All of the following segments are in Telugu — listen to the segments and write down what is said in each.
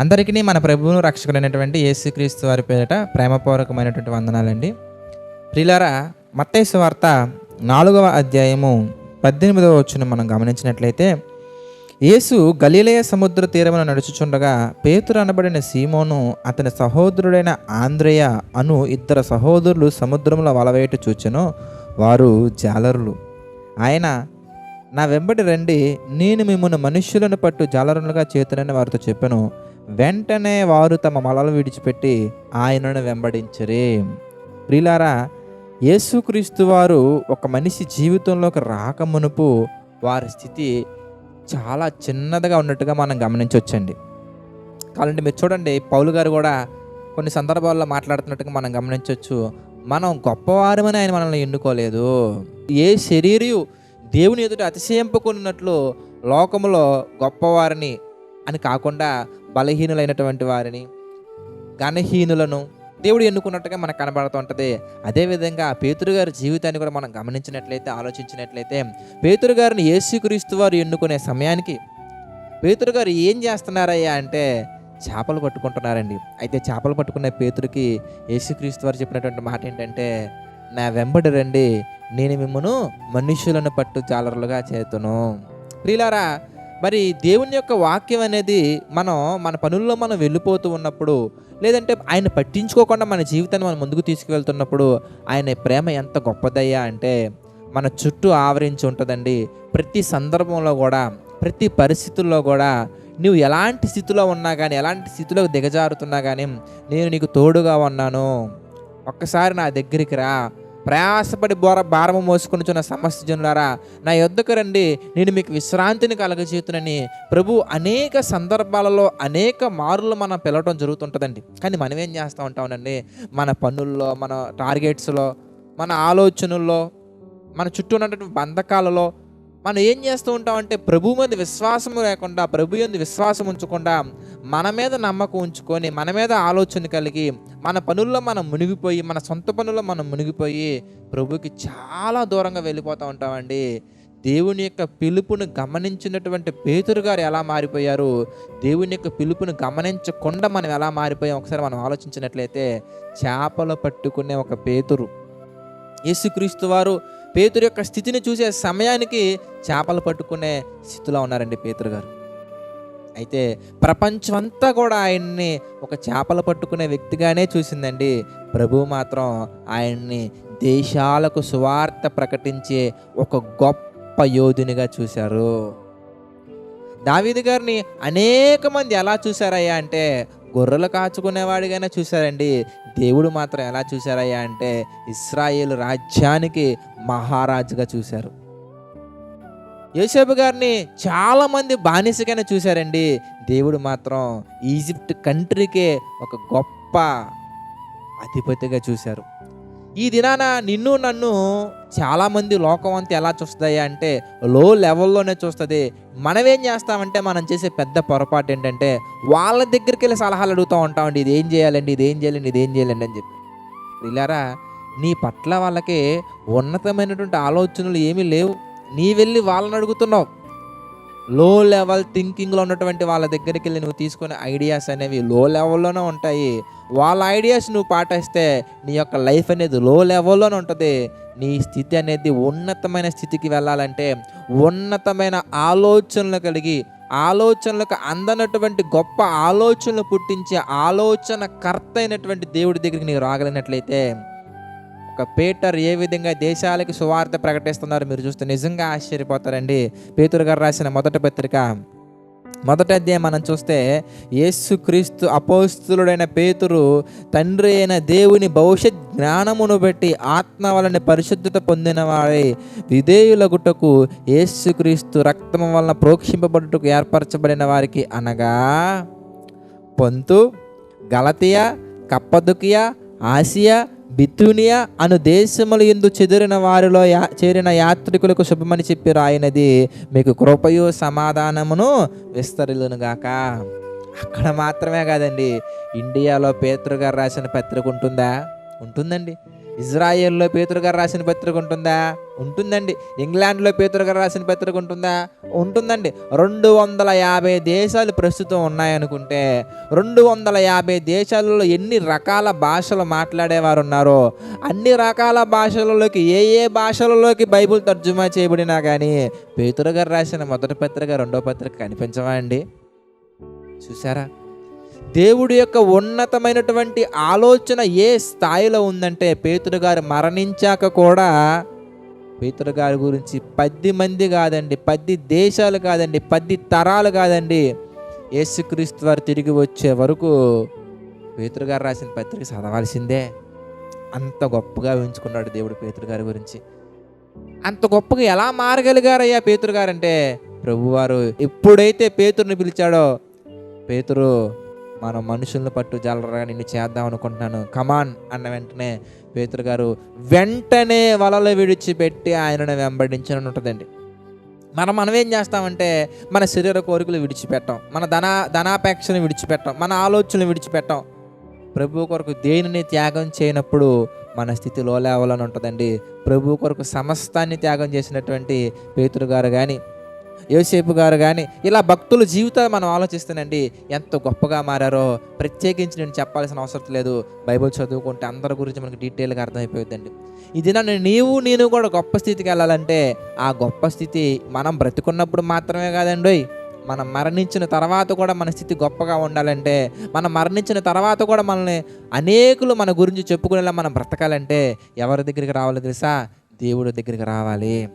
అందరికీ మన ప్రభువును రక్షకుడైనటువంటి యేసుక్రీస్తు వారి పేరిట ప్రేమపూర్వకమైనటువంటి వందనాలండి. ప్రిలారా మత్తైసు వార్త నాలుగవ అధ్యాయము పద్దెనిమిదవ వచ్చును మనం గమనించినట్లయితే యేసు గలీలయ సముద్ర తీరమున నడుచుచుండగా పేతురు అనబడిన సీమోను అతని సహోదరుడైన ఆంద్రేయ అను ఇద్దరు సహోదరులు సముద్రంలో వలవేట చూచెను వారు జాలరులు. ఆయన నా వెంబడి రండి నేను మిమ్మల్ని మనుష్యులను పట్టు జాలరులుగా చేతునని వారితో చెప్పాను. వెంటనే వారు తమ మలలు విడిచిపెట్టి ఆయనను వెంబడించరే. ప్రిలారా యేసుక్రీస్తు వారు ఒక మనిషి జీవితంలోకి రాకమునుపు వారి స్థితి చాలా చిన్నదిగా ఉన్నట్టుగా మనం గమనించవచ్చండి కావాలంటే మీరు చూడండి పౌలు గారు కూడా కొన్ని సందర్భాల్లో మాట్లాడుతున్నట్టుగా మనం గమనించవచ్చు మనం గొప్పవారమని ఆయన మనల్ని ఎన్నుకోలేదు. ఏ శరీరయు దేవుని ఎదుట అతిశయింపుకున్నట్లు లోకములో గొప్పవారిని అని కాకుండా బలహీనులైనటువంటి వారిని ఘనహీనులను దేవుడు ఎన్నుకున్నట్టుగా మనకు కనబడుతూ ఉంటుంది. అదేవిధంగా పేతురు గారి జీవితాన్ని కూడా మనం గమనించినట్లయితే ఆలోచించినట్లయితే పేతురు గారిని యేసుక్రీస్తు వారు ఎన్నుకునే సమయానికి పేతురు గారు ఏం చేస్తున్నారయ్యా అంటే చేపలు పట్టుకుంటున్నారండి. అయితే చేపలు పట్టుకునే పేతురికి యేసుక్రీస్తు వారు చెప్పినటువంటి మాట ఏంటంటే నా వెంబడి రండి నేను మిమ్మను మనుష్యులను పట్టు జాలరులుగా చేతును. ప్రియులారా మరి దేవుని యొక్క వాక్యం అనేది మనం మన పనుల్లో మనం వెళ్ళిపోతూ ఉన్నప్పుడు లేదంటే ఆయన పట్టించుకోకుండా మన జీవితాన్ని మనం ముందుకు తీసుకువెళ్తున్నప్పుడు ఆయన ప్రేమ ఎంత గొప్పదయ్యా అంటే మన చుట్టూ ఆవరించి ఉంటుందండి. ప్రతి సందర్భంలో కూడా ప్రతి పరిస్థితుల్లో కూడా నువ్వు ఎలాంటి స్థితిలో ఉన్నా కానీ ఎలాంటి స్థితిలో దిగజారుతున్నా కానీ నేను నీకు తోడుగా ఉన్నాను. ఒక్కసారి నా దగ్గరికి రా. ప్రయాసపడి బోర భారము మోసుకొనిచున్న సమస్త జనులారా నా యొద్దకు రండి. నేను మీకు విశ్రాంతిని కలగజేతునని ప్రభు అనేక సందర్భాలలో అనేక మారులు మనం పిలవటం జరుగుతుంటుందండి. కానీ మనం ఏం చేస్తూ ఉంటామండి? మన పనుల్లో మన టార్గెట్స్లో మన ఆలోచనల్లో మన చుట్టూ ఉన్నటువంటి బంధకాలలో మనం ఏం చేస్తూ ఉంటామంటే ప్రభు మీద విశ్వాసం లేకుండా ప్రభు మీద విశ్వాసం ఉంచకుండా మన మీద నమ్మకం ఉంచుకొని మన మీద ఆలోచన కలిగి మన పనుల్లో మనం మునిగిపోయి మన సొంత పనుల్లో మనం మునిగిపోయి ప్రభుకి చాలా దూరంగా వెళ్ళిపోతూ ఉంటామండి. దేవుని యొక్క పిలుపును గమనించినటువంటి పేతురు గారు ఎలా మారిపోయారు? దేవుని యొక్క పిలుపును గమనించకుండా మనం ఎలా మారిపోయాం? ఒకసారి మనం ఆలోచించినట్లయితే చేపలు పట్టుకునే ఒక పేతురు. యేసుక్రీస్తు వారు పేతురు యొక్క స్థితిని చూసే సమయానికి చేపలు పట్టుకునే స్థితిలో ఉన్నారండి పేతురు గారు. అయితే ప్రపంచమంతా కూడా ఆయన్ని ఒక చేపలు పట్టుకునే వ్యక్తిగానే చూసిందండి. ప్రభు మాత్రం ఆయన్ని దేశాలకు సువార్త ప్రకటించే ఒక గొప్ప యోధునిగా చూశారు. దావీదు గారిని అనేక మంది ఎలా చూశారయ్యా అంటే గొర్రెలు కాచుకునేవాడిగానే చూశారండి. దేవుడు మాత్రం ఎలా చూశారయ్యా అంటే ఇస్రాయేల్ రాజ్యానికి మహారాజుగా చూశారు. యోసేపు గారిని చాలామంది బానిసకైనా బానిసగానే చూశారండి. దేవుడు మాత్రం ఈజిప్ట్ కంట్రీకే ఒక గొప్ప అధిపతిగా చూశారు. ఈ దినాన నిన్ను నన్ను చాలామంది లోకం అంతా ఎలా చూస్తుంది అంటే లో లెవెల్లోనే చూస్తుంది. మనమేం చేస్తామంటే మనం చేసే పెద్ద పొరపాటు ఏంటంటే వాళ్ళ దగ్గరికి వెళ్ళి సలహాలు అడుగుతూ ఉంటామండి. ఇది ఏం చేయాలండి ఇది ఏం చేయాలండి ఇది ఏం చేయాలండి అని చెప్పి. ఇలారా నీ పట్ల వాళ్ళకి ఉన్నతమైనటువంటి ఆలోచనలు ఏమీ లేవు. నీ వెళ్ళి వాళ్ళని అడుగుతున్నావు. లో లెవెల్ థింకింగ్లో ఉన్నటువంటి వాళ్ళ దగ్గరికి వెళ్ళి నువ్వు తీసుకునే ఐడియాస్ అనేవి లో లెవెల్లోనే ఉంటాయి. వాళ్ళ ఐడియాస్ నువ్వు పాటిస్తే నీ యొక్క లైఫ్ అనేది లో లెవెల్లోనే ఉంటుంది. నీ స్థితి అనేది ఉన్నతమైన స్థితికి వెళ్ళాలంటే ఉన్నతమైన ఆలోచనలు కలిగి ఆలోచనలకు అందనటువంటి గొప్ప ఆలోచనలు పుట్టించే ఆలోచన కర్త అయినటువంటి దేవుడి దగ్గరికి నీకు రాగలిగినట్లయితే ఒక పీటర్ ఏ విధంగా దేశాలకు సువార్త ప్రకటిస్తున్నారు మీరు చూస్తే నిజంగా ఆశ్చర్యపోతారండి. పేతురు గారు రాసిన మొదటి పత్రిక. మొదటి అధ్యాయం మనం చూస్తే యేసుక్రీస్తు అపోస్తులుడైన పేతురు తండ్రి అయిన దేవుని భవిష్యత్ జ్ఞానమును బట్టి ఆత్మ వలన పరిశుద్ధత పొందిన వాడే విధేయులగుటకు యేసుక్రీస్తు రక్తము వలన ప్రోక్షింపబడుటకు ఏర్పరచబడిన వారికి అనగా పొంతు గలతియా కప్పదుకియా ఆసియా బితునియా అను దేశముల ఎందు చెదిరిన వారిలో యా చేరిన యాత్రికులకు శుభమని చెప్పి రాయినది. మీకు కృపయు సమాధానమును విస్తరిలునుగాక అక్కడ మాత్రమే కాదండి ఇండియాలో పేతురు గారు రాసిన పత్రిక ఉంటుందా? ఉంటుందండి. ఇజ్రాయెల్లో పేతురు గారు రాసిన పత్రిక ఉంటుందా? ఉంటుందండి. ఇంగ్లాండ్లో పేతురు గారు రాసిన పత్రిక ఉంటుందా? ఉంటుందండి. రెండు వందల యాభై దేశాలు ప్రస్తుతం ఉన్నాయనుకుంటే రెండు వందల యాభై దేశాలలో ఎన్ని రకాల భాషలు మాట్లాడేవారు ఉన్నారో అన్ని రకాల భాషలలోకి ఏ ఏ భాషలలోకి బైబిల్ తర్జుమా చేయబడినా కానీ పేతురు గారు రాసిన మొదటి పత్రిక రెండో పత్రిక కనిపించవా అండి? చూసారా దేవుడి యొక్క ఉన్నతమైనటువంటి ఆలోచన ఏ స్థాయిలో ఉందంటే పేతురు గారు మరణించాక కూడా పేతురు గారి గురించి పది మంది కాదండి పది దేశాలు కాదండి పది తరాలు కాదండి యేసుక్రీస్తు వారు తిరిగి వచ్చే వరకు పేతురు గారు రాసిన పత్రిక చదవాల్సిందే. అంత గొప్పగా ఉంచుకున్నాడు దేవుడు పేతురు గారి గురించి. అంత గొప్పగా ఎలా మారగలిగారయ్యా పేతురు గారు అంటే ప్రభువారు ఎప్పుడైతే పేతురుని పిలిచాడో పేతురు మనం మనుషులను పట్టు జాలరా నిన్ను చేద్దాం అనుకుంటున్నాను. కమాన్ అన్న వెంటనే పేతురు గారు వెంటనే వలలు విడిచిపెట్టి ఆయనను వెంబడించని ఉంటుందండి. మనం మనం ఏం చేస్తామంటే మన శరీర కోరికలు విడిచిపెట్టాం మన ధన ధనాపేక్షను విడిచిపెట్టాం మన ఆలోచనలు విడిచిపెట్టాం. ప్రభు కొరకు దేనిని త్యాగం చేయనప్పుడు మన స్థితి లోలేవాలని ఉంటుందండి ప్రభు కొరకు సమస్తాన్ని త్యాగం చేసినటువంటి పేతురు గారు కానీ యోసేపు గారు కానీ ఇలా భక్తుల జీవితాలు మనం ఆలోచిస్తానండి ఎంత గొప్పగా మారారో. ప్రత్యేకించి నేను చెప్పాల్సిన అవసరం లేదు. బైబిల్ చదువుకుంటే అందరి గురించి మనకి డీటెయిల్గా అర్థమైపోతుందండి ఇది నన్ను నీవు నేను కూడా గొప్ప స్థితికి వెళ్ళాలంటే ఆ గొప్ప స్థితి మనం బ్రతికున్నప్పుడు మాత్రమే కాదండి మనం మరణించిన తర్వాత కూడా మన స్థితి గొప్పగా ఉండాలంటే మనం మరణించిన తర్వాత కూడా మనల్ని అనేకులు మన గురించి చెప్పుకునేలా మనం బ్రతకాలంటే ఎవరి దగ్గరికి రావాలో తెలుసా? దేవుడి దగ్గరికి రావాలి.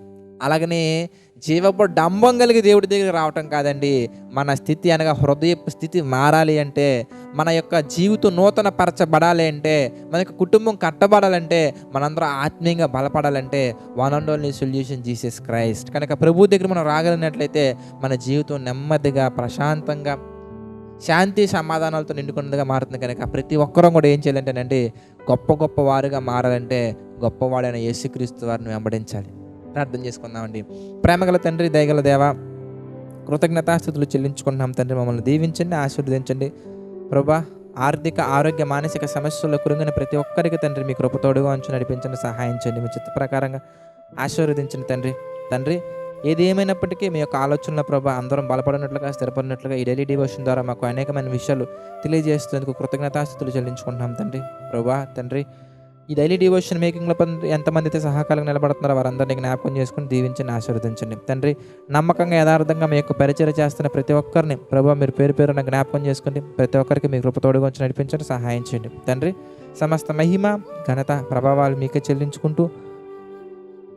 అలాగనే జీవపు డంబం కలిగి దేవుడి దగ్గరికి రావటం కాదండి. మన స్థితి అనగా హృదయపు స్థితి మారాలి అంటే మన యొక్క జీవితం నూతన పరచబడాలి అంటే మన యొక్క కుటుంబం కట్టబడాలంటే మనందరం ఆత్మీయంగా బలపడాలంటే one and only solution Jesus Christ కనుక ప్రభు దగ్గర మనం రాగలిగినట్లయితే మన జీవితం నెమ్మదిగా ప్రశాంతంగా శాంతి సమాధానాలతో నిండుకున్నదిగా మారుతుంది కనుక ప్రతి ఒక్కరూ కూడా ఏం చేయాలంటేనండి గొప్ప గొప్ప వారుగా మారాలంటే గొప్పవాడైన యేసుక్రీస్తు వారిని వెంబడించాలి. ప్రార్థన చేసుకుందామండి. ప్రేమగల తండ్రి దయగల దేవ కృతజ్ఞతాస్థుతులు చెల్లించుకుంటున్నాం తండ్రి. మమ్మల్ని దీవించండి ఆశీర్వదించండి. ప్రభా ఆర్థిక ఆరోగ్య మానసిక సమస్యల్లో కురుంగిన ప్రతి ఒక్కరికి తండ్రి మీ కృపతోడుగా ఉంచి నడిపించండి సహాయం చేయండి. మీ చిత్త ప్రకారంగా ఆశీర్వదించండి తండ్రి. తండ్రి ఏది ఏమైనప్పటికీ మీ యొక్క ఆలోచనల ప్రభా అందరం బలపడినట్లుగా స్థిరపడినట్లుగా ఈ డైలీ డివోషన్ ద్వారా మాకు అనేకమైన విషయాలు తెలియజేసేందుకు కృతజ్ఞతాస్థుతులు చెల్లించుకుంటున్నాం తండ్రి. ప్రభా తండ్రి ఈ డైలీ డివోషన్ మేకింగ్లో పని- ఎంతమంది అయితే సహకారంగా నిలబడుతున్నారో వారందరినీ జ్ఞాపకం చేసుకుని దీవించండి ఆశీర్వదించండి. తండ్రి నమ్మకంగా యథార్థంగా మీ యొక్క పరిచయం చేస్తున్న ప్రతి ఒక్కరిని ప్రభు మీరు పేరు పేరున జ్ఞాపకం చేసుకోండి ప్రతి ఒక్కరికి మీ కృపతోడుగా ఉంచి నడిపించండి సహాయం చేయండి. తండ్రి సమస్త మహిమ ఘనత ప్రభావాలు మీకే చెల్లించుకుంటూ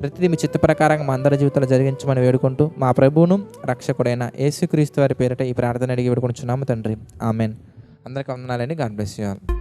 ప్రతిదీ మీ చిత్త ప్రకారంగా మా అందరి జీవితాలు జరిగించమని వేడుకుంటూ మా ప్రభువును రక్షకుడైన యేసుక్రీస్తు వారి పేరిట ఈ ప్రార్థన అడిగి వేడుకుంటున్నాము తండ్రి. ఆమెన్. అందరికీ వందనాలని గాడ్ బ్లెస్ యూ ఆల్.